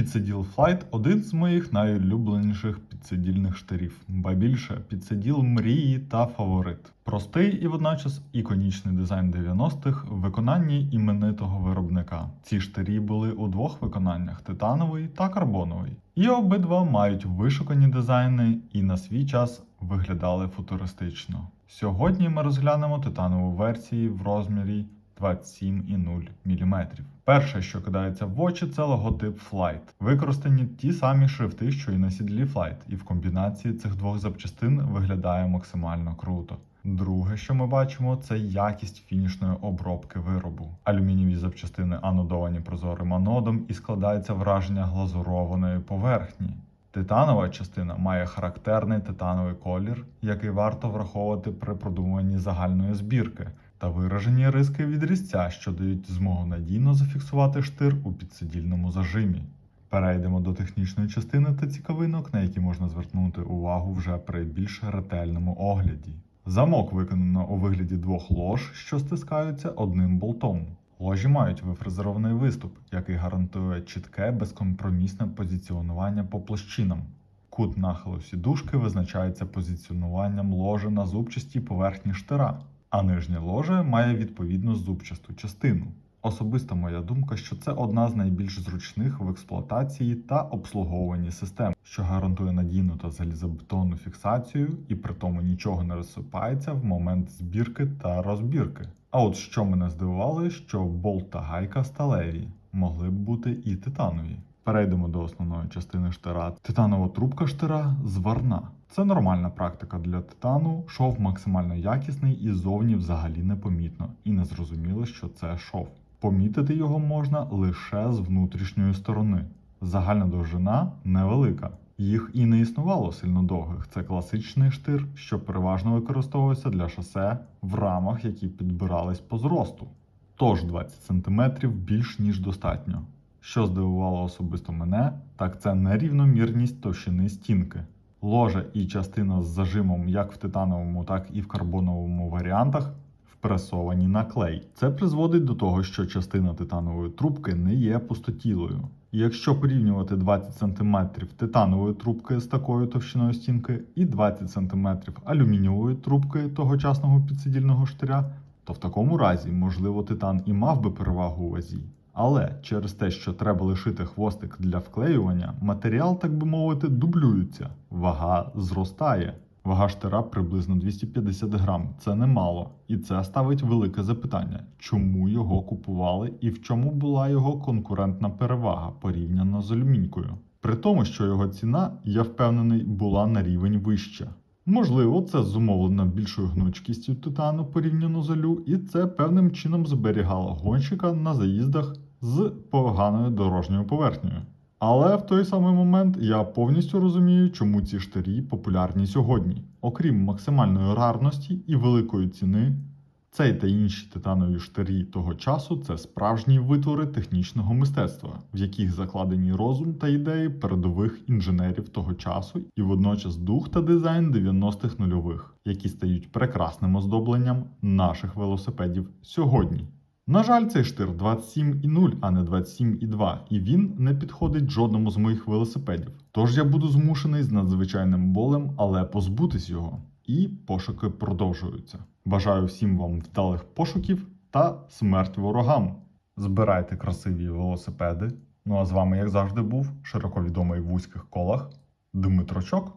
Підсиділ Flight – один з моїх найулюбленіших підсидільних штирів, ба більше підсиділ мрії та фаворит. Простий і водночас іконічний дизайн 90-х в виконанні іменитого виробника. Ці штирі були у двох виконаннях: титановий та карбоновий. І обидва мають вишукані дизайни і на свій час виглядали футуристично. Сьогодні ми розглянемо титанову версію в розмірі 27,0 мм. Перше, що кидається в очі, це логотип Flight. Використані ті самі шрифти, що і на сідлі Flight, і в комбінації цих двох запчастин виглядає максимально круто. Друге, що ми бачимо, це якість фінішної обробки виробу. Алюмінієві запчастини анодовані прозорим анодом і складається враження глазурованої поверхні. Титанова частина має характерний титановий колір, який варто враховувати при продумуванні загальної збірки, та виражені риски від різця, що дають змогу надійно зафіксувати штир у підсидільному зажимі. Перейдемо до технічної частини та цікавинок, на які можна звернути увагу вже при більш ретельному огляді. Замок виконано у вигляді двох лож, що стискаються одним болтом. Ложі мають вифрезерований виступ, який гарантує чітке безкомпромісне позиціонування по площинам. Кут нахилу сідушки визначається позиціонуванням ложі на зубчастій поверхні штира, а нижнє ложе має відповідну зубчасту частину. Особиста моя думка, що це одна з найбільш зручних в експлуатації та обслуговуванні систем, що гарантує надійну та залізобетонну фіксацію, і при тому нічого не розсипається в момент збірки та розбірки. А от що мене здивувало, що болт та гайка сталеві могли б бути і титанові. Перейдемо до основної частини штира. Титанова трубка штира зварна. Це нормальна практика для титану. Шов максимально якісний і зовні взагалі непомітно, і не зрозуміло, що це шов. Помітити його можна лише з внутрішньої сторони. Загальна довжина невелика. Їх і не існувало сильно довгих. Це класичний штир, що переважно використовується для шосе в рамах, які підбирались по зросту. Тож 20 см більш ніж достатньо. Що здивувало особисто мене, так це нерівномірність товщини стінки. Ложа і частина з зажимом як в титановому, так і в карбоновому варіантах впресовані на клей. Це призводить до того, що частина титанової трубки не є пустотілою. І Якщо порівнювати 20 см титанової трубки з такою товщиною стінки і 20 см алюмінієвої трубки тогочасного підсидільного штиря, то в такому разі, можливо, титан і мав би перевагу у вазі. Але через те, що треба лишити хвостик для вклеювання, матеріал, так би мовити, дублюється, вага зростає. Вага штира приблизно 250 грам. Це немало, і це ставить велике запитання, чому його купували і в чому була його конкурентна перевага порівняно з алюмінькою. При тому, що його ціна, я впевнений, була на рівень вища. Можливо, це зумовлено більшою гнучкістю титану порівняно з алю, і це певним чином зберігало гонщика на заїздах з поганою дорожньою поверхнею. Але в той самий момент я повністю розумію, чому ці штирі популярні сьогодні. Окрім максимальної рарності і великої ціни, цей та інші титанові штирі того часу це справжні витвори технічного мистецтва, в яких закладені розум та ідеї передових інженерів того часу, і водночас дух та дизайн 90-х нульових, які стають прекрасним оздобленням наших велосипедів сьогодні. На жаль, цей штир 27,0, а не 27,2, і він не підходить жодному з моїх велосипедів. Тож я буду змушений з надзвичайним болем, але позбутись його. І пошуки продовжуються. Бажаю всім вам вдалих пошуків та смерть ворогам. Збирайте красиві велосипеди. Ну а з вами, як завжди, був широко відомий в вузьких колах Дмитрочок.